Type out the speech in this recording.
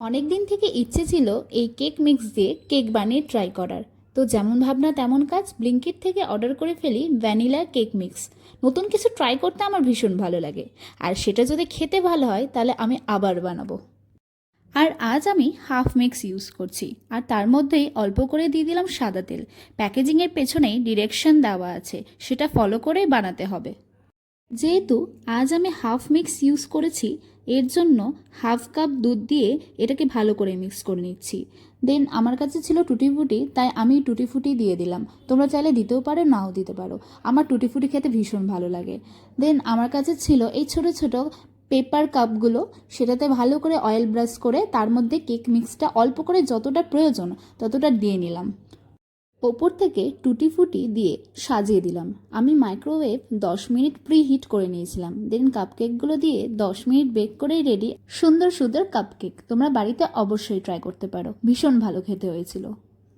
অনেক দিন থেকে ইচ্ছে ছিল এই কেক মিক্স দিয়ে কেক বানিয়ে ট্রাই করার। তো যেমন ভাবনা তেমন কাজ ব্লিঙ্কিট থেকে অর্ডার করে ফেলি ভ্যানিলা কেক মিক্স নতুন কিছু ট্রাই করতে আমার ভীষণ ভালো লাগে। আর সেটা যদি খেতে ভালো হয়, তাহলে আমি আবার বানাবো। আর আজ আমি হাফ মিক্স ইউজ করছি। আর তার মধ্যেই অল্প করে দিয়ে দিলাম সাদা তেল। প্যাকেজিংয়ের পেছনেই ডিরেকশন দেওয়া আছে। সেটা ফলো করেই বানাতে হবে। যেহেতু আজ আমি হাফ মিক্স ইউজ করেছি, এর জন্য হাফ কাপ দুধ দিয়ে এটাকে ভালো করে মিক্স করে নিচ্ছি। দেন আমার কাছে ছিল টুটি ফুটি, তাই আমি টুটি ফুটি দিয়ে দিলাম। তোমরা চাইলে দিতেও পারো, নাও দিতে পারো। আমার টুটি ফুটি খেতে ভীষণ ভালো লাগে। দেন আমার কাছে ছিল এই ছোট ছোট পেপার কাপগুলো, সেটাতে ভালো করে অয়েল ব্রাশ করে তার মধ্যে কেক মিক্সটা অল্প করে যতটা প্রয়োজন ততটা দিয়ে নিলাম। ওপর থেকে টুটি ফুটি দিয়ে সাজিয়ে দিলাম। আমি মাইক্রোওয়েভ দশ মিনিট প্রি হিট করে নিয়েছিলাম। দেন কাপকেকগুলো দিয়ে দশ মিনিট বেক করেই রেডি সুন্দর সুন্দর কাপকেক। তোমরা বাড়িতে অবশ্যই ট্রাই করতে পারো। ভীষণ ভালো খেতে হয়েছিল।